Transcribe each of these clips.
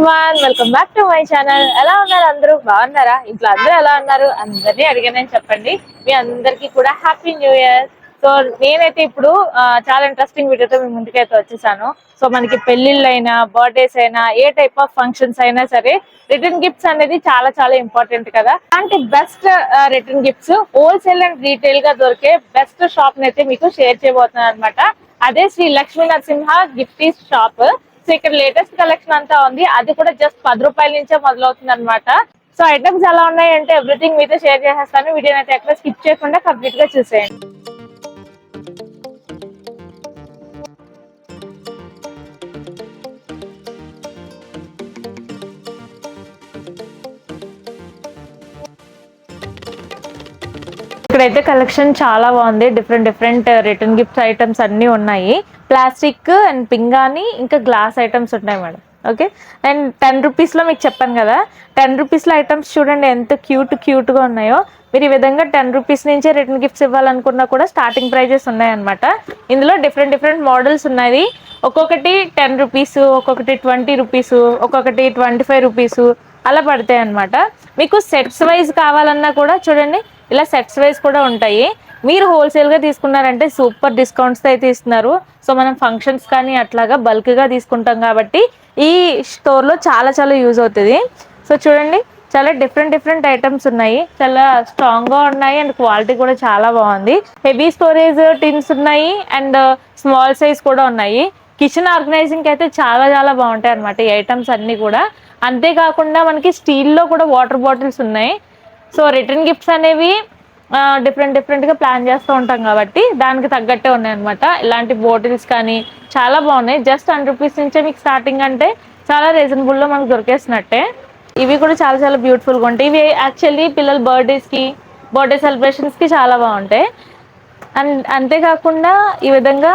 Everyone welcome back to my channel ఎలా ఉన్నారు అందరూ? బాగున్నారా? ఇంట్లో అందరూ ఎలా ఉన్నారు? అందరినీ అడిగానని చెప్పండి. మీ అందరికీ కూడా హ్యాపీ న్యూ ఇయర్ సో నేనైతే ఇప్పుడు చాలా ఇంట్రెస్టింగ్ వీడియోతో మీ ముందుకైతే వచ్చేసాను. సో మనకి పెళ్ళిళ్ళైనా బర్త్డేస్ అయినా ఏ టైప్ ఆఫ్ ఫంక్షన్స్ అయినా సరే రిటర్న్ గిఫ్ట్స్ అనేది చాలా చాలా ఇంపార్టెంట్ కదా. అంటే best return gifts wholesale and రీటైల్గా దొరికే బెస్ట్ షాప్ అయితే మీకు షేర్ చేయబోతున్నాను అనమాట అదే Shri Lakshmi Narasimha gifty shop so ఇక్కడ లేటెస్ట్ కలెక్షన్ అంతా ఉంది. అది కూడా జస్ట్ పది రూపాయల నుంచే మొదలవుతుంది అనమాట సో ఐటమ్స్ ఎలా ఉన్నాయంటే ఎవ్రీథింగ్ మీతో షేర్ చేసేస్తాను. వీడియో అయితే ఎక్కడ స్కిప్ చేయకుండా కంప్లీట్గా చూసేయండి. ఇక్కడైతే కలెక్షన్ చాలా బాగుంది. Different different return gifts items అన్నీ ఉన్నాయి. ప్లాస్టిక్ అండ్ పింగాని ఇంకా గ్లాస్ ఐటమ్స్ ఉన్నాయి మేడం ఓకే అండ్ టెన్ రూపీస్లో మీకు చెప్పాను కదా. టెన్ రూపీస్లో ఐటమ్స్ చూడండి ఎంత క్యూట్ క్యూట్గా ఉన్నాయో. మీరు ఈ విధంగా టెన్ రూపీస్ నుంచే రిటర్న్ గిఫ్ట్స్ ఇవ్వాలనుకున్నా కూడా స్టార్టింగ్ ప్రైజెస్ ఉన్నాయన్నమాట. ఇందులో డిఫరెంట్ డిఫరెంట్ మోడల్స్ ఉన్నాయి. ఒక్కొక్కటి టెన్ రూపీస్ ఒక్కొక్కటి ట్వంటీ రూపీస్ ఒక్కొక్కటి ట్వంటీ ఫైవ్ రూపీస్ అలా పడతాయి అనమాట మీకు సెట్స్ వైజ్ కావాలన్నా కూడా చూడండి ఇలా సెట్స్ వైజ్ కూడా ఉంటాయి. మీరు హోల్సేల్గా తీసుకున్నారంటే సూపర్ డిస్కౌంట్స్ అయితే ఇస్తున్నారు. సో మనం ఫంక్షన్స్ కానీ అట్లాగా బల్క్గా తీసుకుంటాం కాబట్టి ఈ స్టోర్లో చాలా చాలా యూజ్ అవుతుంది. సో చూడండి చాలా డిఫరెంట్ డిఫరెంట్ ఐటమ్స్ ఉన్నాయి. చాలా స్ట్రాంగ్గా ఉన్నాయి అండ్ క్వాలిటీ కూడా చాలా బాగుంది. హెవీ స్టోరేజ్ టిన్స్ ఉన్నాయి అండ్ స్మాల్ సైజ్ కూడా ఉన్నాయి. కిచెన్ ఆర్గనైజింగ్ అయితే చాలా చాలా బాగుంటాయి అనమాట ఈ ఐటమ్స్ అన్నీ కూడా. అంతేకాకుండా మనకి స్టీల్లో కూడా వాటర్ బాటిల్స్ ఉన్నాయి. సో రిటర్న్ గిఫ్ట్స్ అనేవి డిఫరెంట్ డిఫరెంట్గా ప్లాన్ చేస్తూ ఉంటాం కాబట్టి దానికి తగ్గట్టే ఉన్నాయి అనమాట ఇలాంటి బాటిల్స్ కానీ చాలా బాగున్నాయి. జస్ట్ హండ్రెడ్ రూపీస్ నుంచే మీకు స్టార్టింగ్ అంటే చాలా రీజనబుల్లో మనకు దొరికేసినట్టే. ఇవి కూడా చాలా చాలా బ్యూటిఫుల్గా ఉంటాయి. ఇవి యాక్చువల్లీ పిల్లల బర్త్డేస్కి బర్త్డే సెలబ్రేషన్స్కి చాలా బాగుంటాయి. అండ్ అంతేకాకుండా ఈ విధంగా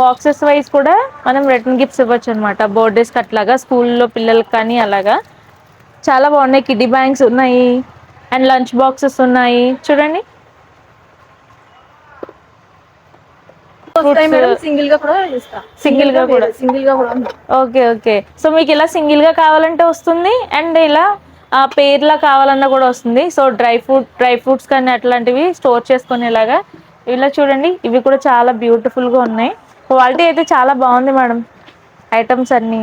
బాక్సెస్ వైజ్ కూడా మనం రిటర్న్ గిఫ్ట్స్ ఇవ్వచ్చు అనమాట బర్త్డేస్కి అట్లాగా స్కూల్లో పిల్లలకి కానీ అలాగా. చాలా బాగున్నాయి. కిడ్డీ బ్యాంక్స్ ఉన్నాయి. అండ్ లంచ్ బాక్సెస్ ఉన్నాయి. చూడండి. సింగిల్గా కూడా ఇస్తా. Single గా కూడా. సింగిల్గా కూడా ఉంది. Okay okay. సో మీకు ఇలా సింగిల్గా కావాలంటే వస్తుంది అండ్ ఇలా ఆ, పేర్లా కావాలన్నా కూడా వస్తుంది. So dry fruit dry fruits కానీ అట్లాంటివి స్టోర్ చేసుకునేలాగా. ఇలా చూడండి ఇవి కూడా చాలా బ్యూటిఫుల్గా ఉన్నాయి. క్వాలిటీ అయితే చాలా బాగుంది మేడం. ఐటమ్స్ అన్నీ.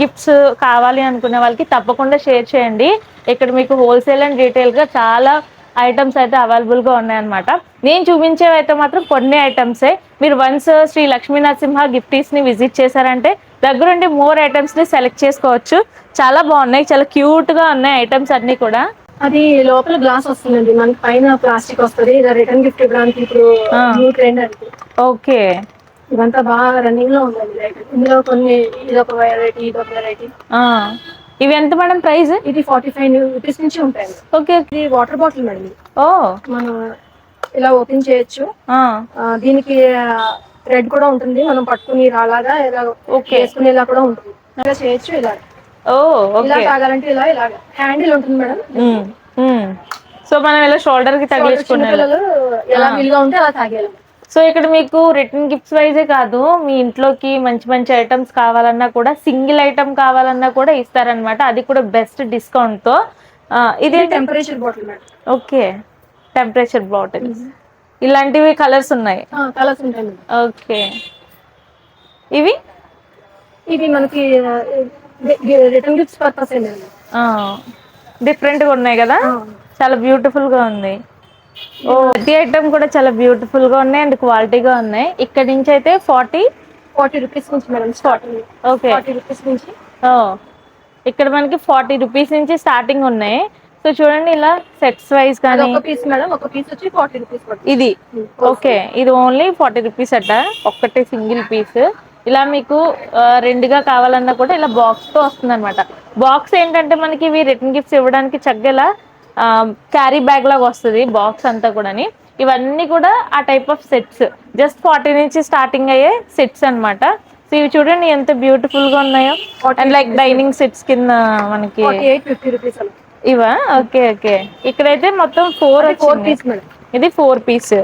గిఫ్ట్స్ కావాలి అనుకునే వాళ్ళకి తప్పకుండా షేర్ చేయండి. ఇక్కడ మీకు హోల్సేల్ అండ్ రీటైల్గా చాలా ఐటమ్స్ అయితే అవైలబుల్గా ఉన్నాయన్నమాట. నేను చూపించేవి అయితే మాత్రం కొన్ని ఐటమ్సే. మీరు వన్స్ శ్రీ లక్ష్మీ నరసింహ గిఫ్టీస్ని విజిట్ చేశారంటే దగ్గరుండి మోర్ ఐటమ్స్ని సెలెక్ట్ చేసుకోవచ్చు. చాలా బాగున్నాయి చాలా క్యూట్గా ఉన్నాయి ఐటమ్స్ అన్ని కూడా. అది లోపల గ్లాస్ వస్తుందండి. మనకి పైన ప్లాస్టిక్ వస్తుంది. రిటర్న్ గిఫ్ట్ ఇవ్వడానికి ఇప్పుడు ఓకే. ఇదంతా బాగా రన్నింగ్లో ఉందండి ఇందులో కొన్ని ఇది ఒక వెరైటీ ఇది ఒక వెరైటీ ఇవి ఎంత మేడం ప్రైస్ ఇది ఫార్టీ ఫైవ్ రూపీస్ నుంచి ఉంటాయండి ఓకే ఇది వాటర్ బాటిల్ మేడం. ఓ. మనం ఇలా ఓపెన్ చేయొచ్చు. దీనికి థ్రెడ్ కూడా ఉంటుంది. మనం పట్టుకుని అలాగా ఇలా Okay. వేసుకునేలా కూడా ఉంటుంది. ఇలా చేయొచ్చు ఇలా. ఓ ఇలా ఓకే తాగాలంటే ఇలా ఇలా హ్యాండిల్ ఉంటుంది మేడం. సో మనం ఇలా షోల్డర్కి తగిలించుకునే చిన్నపిల్లలు ఎలా వీలుగా ఉంటే అలా తాగేయాలి. సో ఇక్కడ మీకు రిటర్న్ గిఫ్ట్స్ వైజే కాదు మీ ఇంట్లోకి మంచి మంచి ఐటమ్స్ కావాలన్నా కూడా సింగిల్ ఐటమ్ కావాలన్నా కూడా ఇస్తారనమాట అది కూడా బెస్ట్ డిస్కౌంట్తో. ఆ, ఇది temperature bottle okay. Temperature bottles ఇలాంటివి కలర్స్ ఉన్నాయి? కలర్స్ ఉంటాయి ఓకే. ఇవి? ఇది మనకి రిటర్న్ గిఫ్ట్స్ పర్పస్ అండి డిఫరెంట్గా ఉన్నాయి కదా? చాలా బ్యూటిఫుల్గా ఉంది. ప్రతి ఐటమ్ కూడా చాలా బ్యూటిఫుల్గా ఉన్నాయి అండ్ క్వాలిటీగా ఉన్నాయి. ఇక్కడ నుంచి అయితే ఫార్టీ ఫార్టీ రూపీస్ నుంచి madam starting okay. Forty rupees నుంచి. ఇక్కడ మనకి ఫార్టీ రూపీస్ నుంచి స్టార్టింగ్ ఉన్నాయి. సో చూడండి ఇలా సెట్స్ వైజ్ కానీ ఒక పీస్ మేడం ఒక పీస్ వచ్చి ఫార్టీ రూపీస్ ఇది. ఓకే ఇది ఓన్లీ ఫార్టీ రూపీస్ అట. ఒక్కటే సింగిల్ పీస్ ఇలా మీకు రెండుగా కావాలన్నా కూడా ఇలా బాక్స్తో వస్తుంది అనమాట బాక్స్ ఏంటంటే మనకి ఇవి రిటర్న్ గిఫ్ట్స్ ఇవ్వడానికి చక్కగా క్యారీ బ్యాగ్ లాగా వస్తుంది బాక్స్ అంతా కూడాని. ఇవన్నీ కూడా ఆ type of sets just forty నుంచి స్టార్టింగ్ అయ్యే సెట్స్ అన్నమాట. సో ఇవి చూడండి ఎంత బ్యూటిఫుల్గా ఉన్నాయో. అండ్ లైక్ డైనింగ్ సెట్స్ కింద మనకి ఇవా? ఓకే ఓకే ఇక్కడైతే మొత్తం ఫోర్ ఫోర్ పీస్ ఇది ఫోర్ పీస్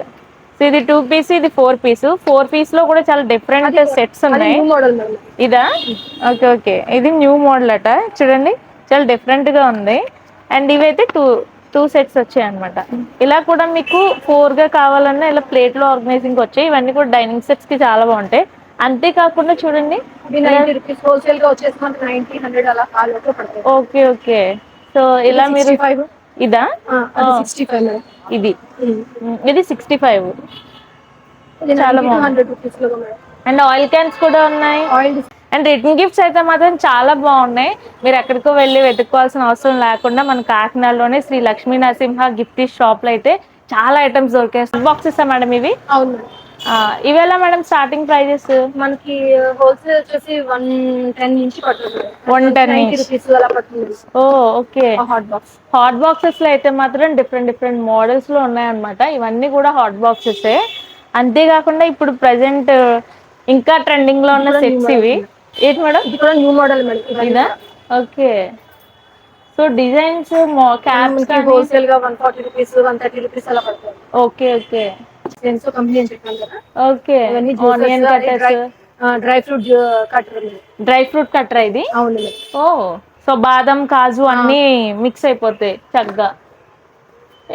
సో ఇది టూ పీస్ ఇది ఫోర్ పీస్ ఫోర్ పీస్లో కూడా చాలా డిఫరెంట్ సెట్స్ ఉన్నాయి. ఇదా? ఓకే ఓకే ఇది న్యూ మోడల్ అట. చూడండి. చాలా డిఫరెంట్గా ఉంది. అండ్ ఇవైతే టూ టూ సెట్స్ వచ్చాయి అనమాట ఇలా కూడా మీకు ఫోర్గా కావాలన్నా ఇలా ప్లేట్లో ఆర్గనైజింగ్ వచ్చాయి. ఇవన్నీ కూడా డైనింగ్ సెట్స్కి చాలా బాగుంటాయి. అంతేకాకుండా చూడండి. Okay okay. సో ఇలా మీరు ఇదా? ఇది. ఇది సిక్స్టీ ఫైవ్ చాలా మేడం. అండ్ ఆయిల్ క్యాన్స్ కూడా ఉన్నాయి. ఆయిల్ అండ్ రిటర్న్ గిఫ్ట్స్ అయితే మాత్రం చాలా బాగున్నాయి. మీరు ఎక్కడికో వెళ్ళి వెతుక్కోవాల్సిన అవసరం లేకుండా మన కాకినాడలోనే శ్రీ లక్ష్మీ నరసింహ గిఫ్ట్ షాప్లో అయితే చాలా ఐటమ్స్ దొరికాయి. బాక్సెస్ మేడం ఇవి. అవును. మేడం ఆ, ఇవి ఎలా మేడం స్టార్టింగ్ ప్రైజెస్ మనకి హోల్సేల్ వచ్చేసి వన్ టెన్ నుంచి పడుతుంది. 110 నైన్టీ నుంచి. రూపీస్ అలా పడుతుంది. ఓ ఓకే. హాట్ బాక్స్ హాట్ బాక్సెస్లో అయితే మాత్రం డిఫరెంట్ డిఫరెంట్ మోడల్స్లో ఉన్నాయన్నమాట. ఇవన్నీ కూడా హాట్ బాక్సెస్ అంతేకాకుండా ఇప్పుడు ప్రజెంట్ ఇంకా ట్రెండింగ్లో ఉన్న సెట్స్ ఇవి. ఏంటి మేడం? ఇది కూడా న్యూ మోడల్ మేడం. ఇదా ఓకే. సో డిజైన్స్ క్యాప్స్ హోల్సేల్గా one forty rupees one thirty rupees అలా పడుతుంది. Okay okay. సెన్సో కంపెనీ అని చెప్పాను కదా. ఓకే. ఇవన్నీ onion cutters dry fruit cutter dry fruit cutter ఇది? అవును ఓ సో బాదం కాజు అన్ని మిక్స్ అయిపోతాయి చక్కగా.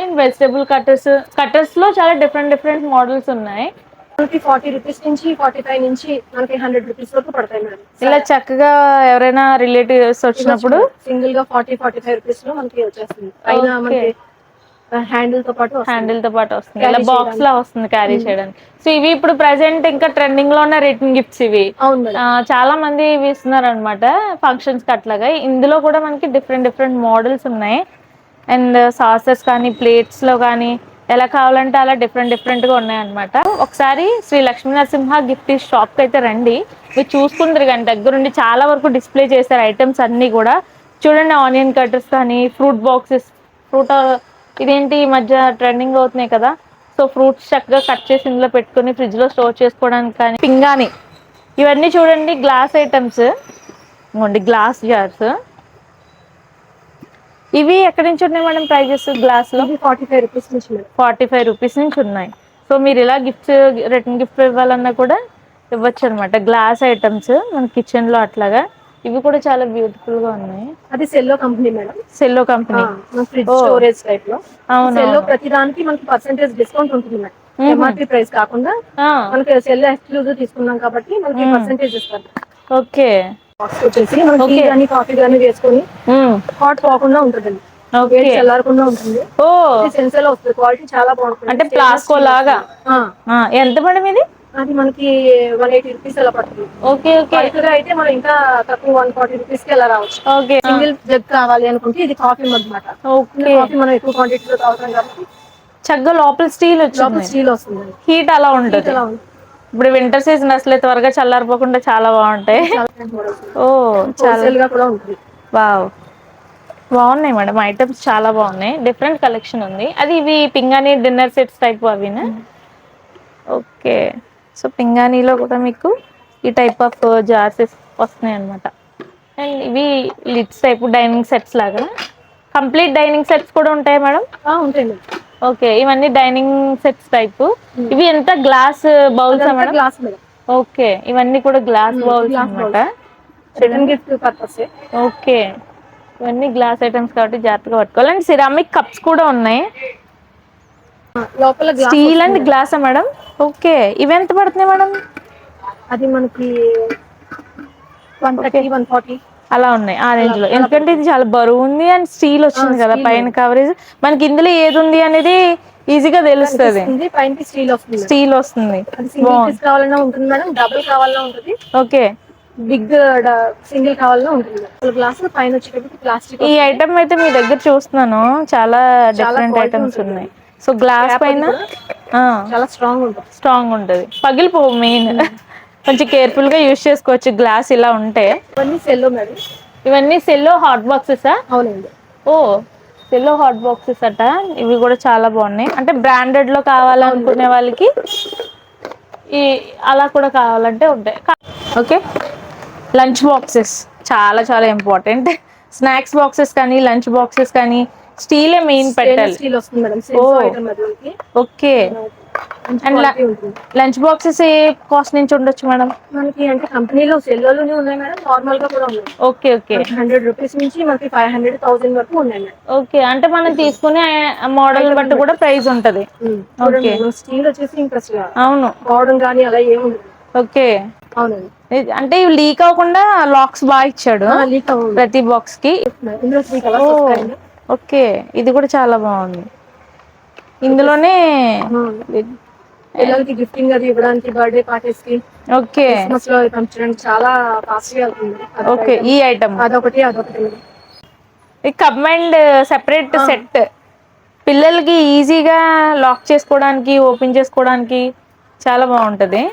అండ్ వెజిటబుల్ కట్టర్స్ కట్టర్స్లో చాలా డిఫరెంట్ డిఫరెంట్ మోడల్స్ ఉన్నాయి. మనకి ఫార్టీ రూపీస్ నుంచి ఫార్టీ ఫైవ్ నుంచి మనకి హండ్రెడ్ రూపీస్ వరకు పడతాయి మేడం. ఇలా చక్కగా ఎవరైనా రిలేటివ్స్ వచ్చినప్పుడు? సింగిల్గా ఫార్టీ ఫార్టీ ఫైవ్ రూపీస్లో మనకి వచ్చేస్తుంది. పైన. మనకి హ్యాండిల్తో పాటు. హ్యాండిల్తో పాటు వస్తుంది. ఇలా బాక్స్ లా వస్తుంది క్యారీ చేయడానికి. సో ఇవి ఇప్పుడు ప్రెసెంట్ ఇంకా ట్రెండింగ్లో ఉన్న రిటర్న్ గిఫ్ట్స్ ఇవి. చాలా మంది ఇవి ఇస్తున్నారు అనమాట ఫంక్షన్స్ అట్లాగా. ఇందులో కూడా మనకి డిఫరెంట్ డిఫరెంట్ మోడల్స్ ఉన్నాయి. అండ్ సాసెస్ కానీ ప్లేట్స్లో కానీ ఎలా కావాలంటే అలా డిఫరెంట్ డిఫరెంట్గా ఉన్నాయి ఒకసారి శ్రీ లక్ష్మీ నరసింహ గిఫ్ట్ షాప్కి అయితే రండి. మీరు చూసుకుందరు కానీ దగ్గరుండి చాలా వరకు డిస్ప్లే చేశారు ఐటమ్స్ అన్ని కూడా. చూడండి ఆనియన్ కట్టర్స్ కానీ ఫ్రూట్ బాక్సెస్ ఫ్రూట్ ఇదేంటి ఈ మధ్య ట్రెండింగ్ అవుతున్నాయి కదా. సో ఫ్రూట్స్ చక్కగా కట్ చేసి ఇందులో పెట్టుకొని ఫ్రిడ్జ్లో స్టోర్ చేసుకోవడానికి కానీ పింగాని ఇవన్నీ చూడండి గ్లాస్ ఐటమ్స్ ఇవ్వండి గ్లాస్ జార్స్ ఇవి ఎక్కడి నుంచి ఉన్నాయి మేడం ప్రైజెస్ గ్లాస్లో ఫార్టీ ఫైవ్ రూపీస్ నుంచి ఫార్టీ ఫైవ్ రూపీస్ నుంచి ఉన్నాయి. సో మీరు ఇలా గిఫ్ట్స్ రిటర్న్ గిఫ్ట్ ఇవ్వాలన్నా కూడా ఇవ్వచ్చు అనమాట గ్లాస్ ఐటమ్స్ మన కిచెన్లో అట్లాగా. ఇవి కూడా చాలా బ్యూటిఫుల్గా ఉన్నాయి. అది Cello company madam. Cello company fridge. Storage టైప్లో. అవును సెల్లో ప్రతి దానికి మనకి పర్సెంటేజ్ డిస్కౌంట్ ఉంటుంది మేడం. ఎంఆర్పీ ప్రైస్ కాకుండా మనకి సెల్ ఎక్స్క్లూజివ్ తీసుకున్నాం కాబట్టి మనకి పర్సెంటేజ్ ఇస్తారు ఓకే. బాక్స్ వచ్చేసి మనకి టీ. కానీ కాఫీ కానీ వేసుకొని హాట్ పోకుండా ఉంటుందండి. చల్లారకుండా ఉంటుంది. ఓ. సెన్సర్ వస్తుంది. క్వాలిటీ చాలా బాగుంటుంది. అంటే ప్లాస్కో లాగా? ఎంత మేడం ఇది? అది మనకి వన్ ఎయిటీ రూపీస్ అలా పడుతుంది. Okay okay. అయితే మనం ఇంకా తక్కువ వన్ ఫార్టీ రూపీస్కి అలా రావచ్చు. ఓకే. సింగిల్ జగ్ కావాలి అనుకుంటే ఇది కాఫీ అనమాట ఓకే. కాఫీ మనం ఎక్కువ క్వాంటిటీలో తాగుతాం కాబట్టి చక్కగా లోపల స్టీల్ లోపల వచ్చింది. స్టీల్ వస్తుంది. హీట్ అలా ఉంటుంది ఇలా ఉంది ఇప్పుడు వింటర్ సీజన్ అసలు త్వరగా చల్లారిపోకుండా చాలా బాగుంటాయి. ఓ చాలా. వావ్ బాగున్నాయి మేడం ఐటమ్స్ చాలా బాగున్నాయి. డిఫరెంట్ కలెక్షన్ ఉంది. అది ఇవి పింగాణి డిన్నర్ సెట్స్ టైప్ అవినా? ఓకే సో పింగాణిలో కూడా మీకు ఈ టైప్ ఆఫ్ జార్స్ వస్తున్నాయి అనమాట అండ్ ఇవి లిడ్స్ టైప్ డైనింగ్ సెట్స్ లాగా కంప్లీట్ డైనింగ్ సెట్స్ కూడా ఉంటాయి మేడం? ఉంటాయి మేడం ఓకే ఇవన్నీ డైనింగ్ సెట్స్ టైప్. ఇవి ఎంత glass bowls madam? Glass okay ఇవన్నీ కూడా glass bowls return gift purpose okay ఇవన్నీ గ్లాస్ ఐటమ్స్ కాబట్టి జాగ్రత్తగా పట్టుకోవాలి. అండ్ సిరామిక్ కప్స్ కూడా ఉన్నాయి. లోపల స్టీల్ అండ్ గ్లాసా మేడం? ఓకే ఇవి ఎంత పడుతున్నాయి మేడం? అది మనకి వన్ థర్టీ వన్ ఫార్టీ. అలా ఉన్నాయి ఆ రేంజ్లో. ఎందుకంటే ఇది చాలా బరువు ఉంది అండ్ స్టీల్ వచ్చింది కదా పైన కవరేజ్ మనకి ఇందులో ఏది ఉంది అనేది ఈజీగా తెలుస్తుంది. పైన స్టీల్ వస్తుంది. స్టీల్ కావాలన్నా ఉంటుంది మేడం డబుల్ కావాలన్నా ఉంటుంది. ఓకే. బిగ్ సింగిల్ కావాలన్నా ఉంటుంది గ్లాస్ పైన వచ్చేటప్పుడు ప్లాస్టిక్ ఈ ఐటమ్ అయితే మీ దగ్గర చూస్తున్నాను. చాలా డిఫరెంట్ ఐటమ్స్. ఉన్నాయి. సో గ్లాస్ పైన చాలా స్ట్రాంగ్ ఉంటుంది. స్ట్రాంగ్ ఉంటుంది. పగిలిపోవు మెయిన్ కొంచెం కేర్ఫుల్గా యూస్ చేసుకోవచ్చు. గ్లాస్ ఇలా ఉంటే. ఇవన్నీ సెల్లో మేడం. ఇవన్నీ సెల్లో హాట్ బాక్సెసా అవునండి. ఓ సెల్లో హాట్ బాక్సెస్ అట. ఇవి కూడా చాలా బాగున్నాయి. అంటే బ్రాండెడ్లో కావాలనుకునే వాళ్ళకి ఈ అలా కూడా కావాలంటే ఉంటాయి. ఓకే. లంచ్ బాక్సెస్ చాలా చాలా ఇంపార్టెంట్ స్నాక్స్ బాక్సెస్ కానీ లంచ్ బాక్సెస్ కానీ స్టీలే మెయిన్ పెట్టాలి. ఓకే. లంచ్ బాక్సెస్ ఏ కాస్ట్ నుంచి ఉండొచ్చు మేడం మనకి అంటే కంపెనీలో సెల్లోనే ఉన్నాయి మేడం నార్మల్గా కూడా ఉన్నాయి. ఓకే ఓకే హండ్రెడ్ రూపీస్ నుంచి మనకి ఫైవ్ హండ్రెడ్ థౌసండ్ వరకు ఉన్నాయి ఓకే అంటే మనం తీసుకునే మోడల్ బట్టి కూడా ప్రైస్ ఉంటది. Okay. స్టీల్ వచ్చేసి అసలు అవును. పోవడం కానీ అలా ఏముంది ఓకే అవునండి. అంటే ఇవి లీక్ అవ్వకుండా లాక్స్ బాగా ఇచ్చాడు ప్రతి బాక్స్కి. ఓకే ఇది కూడా చాలా బాగుంది. ఇందులోనే పిల్లలకి గిఫ్టింగ్ అది ఇవ్వడానికి బర్త్డే పార్టీస్కి ఓకే. క్రిస్మస్లో చాలా కాస్ట్లీ అవుతుంది ఓకే ఈ ఐటమ్ అదొకటి అదొకటి. ఈ కంబైన్డ్ సెపరేట్ సెట్ పిల్లలకి ఈజీగా లాక్ చేసుకోవడానికి ఓపెన్ చేసుకోవడానికి చాలా బాగుంటది.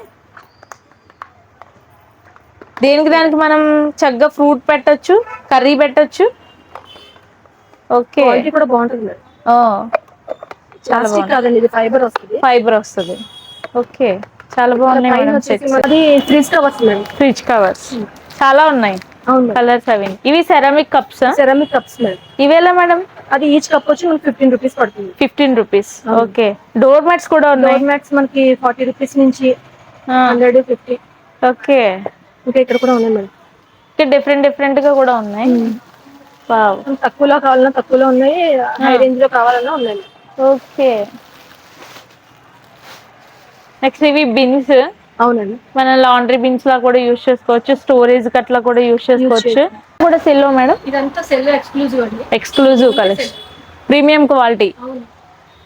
దేనికి దానికి మనం చక్కగా ఫ్రూట్ పెట్టొచ్చు కర్రీ పెట్టొచ్చు. ఓకే. కూడా బాగుంటుంది. ప్లాస్టిక్ కాదండి ఇది ఫైబర్ వస్తుంది. ఫైబర్ వస్తుంది. ఓకే. చాలా బాగున్నాయి మేడం వచ్చేసి అది fridge covers madam. Fridge covers చాలా ఉన్నాయి. కలర్స్ అవి. ఇవి సెరామిక్ కప్స్ సెరామిక్ కప్స్ ఇవేలా మేడం? అది ఈచ్ కప్ వచ్చి మనకి ఫిఫ్టీన్ రూపీస్ పడుతుంది. Fifteen rupees okay. Door mats కూడా ఉన్నాయి? డోర్ మ్యాట్స్ మనకి ఫార్టీ రూపీస్ నుంచి హండ్రెడ్ ఫిఫ్టీ ఓకే. ఇంకా ఇక్కడ కూడా ఉన్నాయి మేడం. ఇక్కడ డిఫరెంట్ డిఫరెంట్గా కూడా ఉన్నాయి? తక్కువలో కావాలన్నా తక్కువలో ఉన్నాయి హై రేంజ్లో కావాలన్నా ఉన్నాయి. ఓకే. నెక్స్ట్ ఇవి బిన్స్ అవునండి. మన లాండ్రీ బిన్స్ లా కూడా యూస్ చేసుకోవచ్చు స్టోరేజ్ అట్లా కూడా యూస్ చేసుకోవచ్చు. కూడా సెల్లో మేడం? ఇదంతా సెల్ ఎక్స్క్లూజివ్ అండి. Exclusive collection premium quality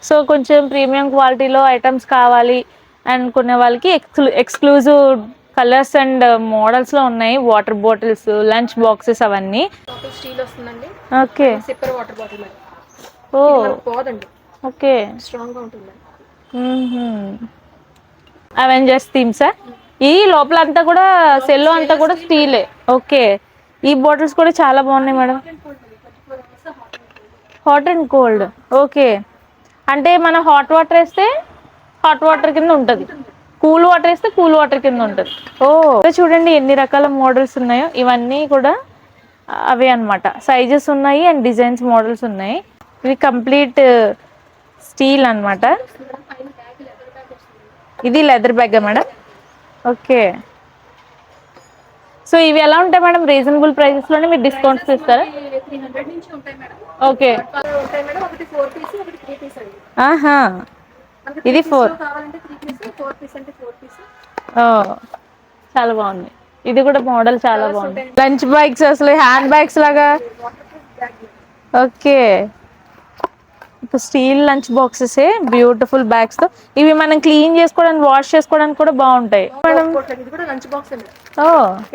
so కొంచెం ప్రీమియం క్వాలిటీలో ఐటమ్స్ కావాలి అనుకునే వాళ్ళకి ఎక్స్క్లూ ఎక్స్క్లూజివ్ కలర్స్ అండ్ మోడల్స్లో ఉన్నాయి. వాటర్ బాటిల్స్ లంచ్ బాక్సెస్ అవన్నీ. లోపల స్టీల్ వస్తుందండి. ఓకే సిప్పర్ వాటర్ బాటిల్ ఓ పోదండి. ఓకే. స్ట్రాంగ్గా ఉంటుంది అవెంజర్స్ థీమ్సా ఈ లోపల అంతా కూడా సెల్లో అంతా కూడా స్టీలే. ఓకే. ఈ బాటిల్స్ కూడా చాలా బాగున్నాయి madam. Hot and cold okay. అంటే మనం హాట్ వాటర్ వేస్తే హాట్ వాటర్ కింద ఉంటుంది. కూల్ వాటర్ వేస్తే కూల్ వాటర్ కింద ఉంటుంది. ఓ. చూడండి ఎన్ని రకాల మోడల్స్ ఉన్నాయో. ఇవన్నీ కూడా అవే అన్నమాట. సైజెస్ ఉన్నాయి అండ్ డిజైన్స్ మోడల్స్ ఉన్నాయి. ఇవి కంప్లీట్ స్టీల్ అన్నమాట. ఇది leather bag madam. Okay. So ఇవి ఎలా ఉంటాయి మేడం? రీజనబుల్ ప్రైసెస్లోనే మీరు డిస్కౌంట్స్ ఇస్తారా ఓకే. ఆహా. ఇది ఫోర్ చాలా బాగుంది. ఇది కూడా మోడల్ చాలా బాగుంది. లంచ్ బ్యాగ్స్ అసలు హ్యాండ్ బ్యాగ్స్ లాగా. Okay. Steel lunch boxes beautiful బ్యాగ్స్తో. ఇవి మనం క్లీన్ చేసుకోవడానికి వాష్ చేసుకోవడానికి కూడా బాగుంటాయి. మేడం ఇది కూడా లంచ్ బాక్స్ అండి. ఓ.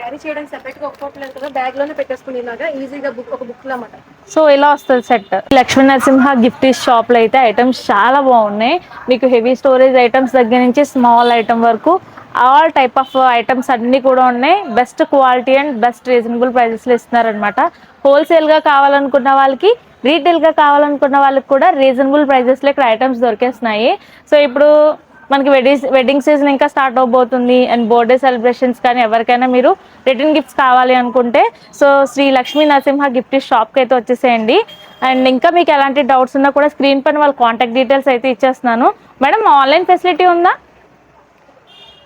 క్యారీ చేయడానికి సెపరేట్గా ఒక్కోట్లేదు కదా బ్యాగ్లోనే పెట్టేసుకునేలాగా ఈజీగా బుక్ ఒక బుక్ అన్నమాట. సో ఇలా వస్తుంది సెట్. లక్ష్మీ నరసింహ గిఫ్ట్ షాప్లో అయితే ఐటమ్స్ చాలా బాగున్నాయి. మీకు హెవీ స్టోరేజ్ ఐటమ్స్ దగ్గర నుంచి స్మాల్ ఐటమ్ వరకు ఆల్ టైప్ ఆఫ్ ఐటమ్స్ అన్ని కూడా ఉన్నాయి. Best quality and best reasonable ప్రైజెస్లో ఇస్తున్నారనమాట హోల్సేల్గా కావాలనుకున్న వాళ్ళకి రీటైల్గా కావాలనుకున్న వాళ్ళకి కూడా రీజనబుల్ ప్రైజెస్లో ఇక్కడ ఐటమ్స్ దొరికేస్తున్నాయి. సో ఇప్పుడు మనకి వెడ్డింగ్ వెడ్డింగ్ సీజన్ ఇంకా స్టార్ట్ అవబోతుంది అండ్ బర్త్డే సెలబ్రేషన్స్ కానీ ఎవరికైనా మీరు రిటర్న్ గిఫ్ట్స్ కావాలి అనుకుంటే సో శ్రీ లక్ష్మీ నరసింహ గిఫ్ట్ షాప్కి అయితే వచ్చేసేయండి. అండ్ ఇంకా మీకు ఎలాంటి డౌట్స్ ఉన్నా కూడా స్క్రీన్ పైన వాళ్ళ కాంటాక్ట్ డీటెయిల్స్ అయితే ఇచ్చేస్తున్నాను. మేడం ఆన్లైన్ ఫెసిలిటీ ఉందా?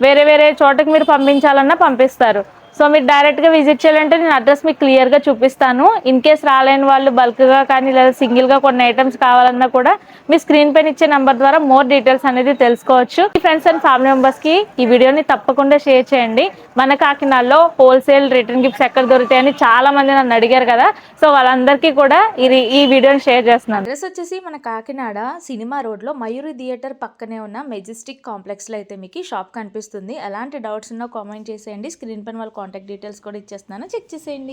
వేరే వేరే చోటకి మీరు పంపించాలన్నా పంపిస్తారు. సో మీరు డైరెక్ట్గా విజిట్ చేయాలంటే నేను అడ్రస్ మీకు క్లియర్గా చూపిస్తాను. ఇన్ కేస్ రాలేని వాళ్ళు బల్క్గా కానీ లేదా సింగిల్గా కొన్ని ఐటమ్స్ కావాలన్నా కూడా మీ స్క్రీన్ పైన ఇచ్చే నెంబర్ ద్వారా మోర్ డీటెయిల్స్ అనేది తెలుసుకోవచ్చు. మీ ఫ్రెండ్స్ అండ్ ఫ్యామిలీ మెంబర్స్కి ఈ వీడియోని తప్పకుండా షేర్ చేయండి. మన కాకినాడలో హోల్సేల్ రిటర్న్ గిఫ్ట్స్ ఎక్కడ దొరుకుతాయని చాలా మంది నన్ను అడిగారు కదా. సో వాళ్ళందరికీ కూడా ఇది ఈ వీడియోని షేర్ చేస్తున్నాను. అడ్రస్ వచ్చేసి మన కాకినాడ సినిమా రోడ్లో మయూరి థియేటర్ పక్కనే ఉన్న మెజెస్టిక్ కాంప్లెక్స్లో అయితే మీకు షాప్ కనిపిస్తుంది. ఎలాంటి డౌట్స్ ఉన్నా కామెంట్ చేసేయండి. స్క్రీన్ పైన వాళ్ళు కాంటాక్ట్ డీటెయిల్స్ కూడా ఇచ్చేస్తున్నాను. చెక్ చేసేయండి.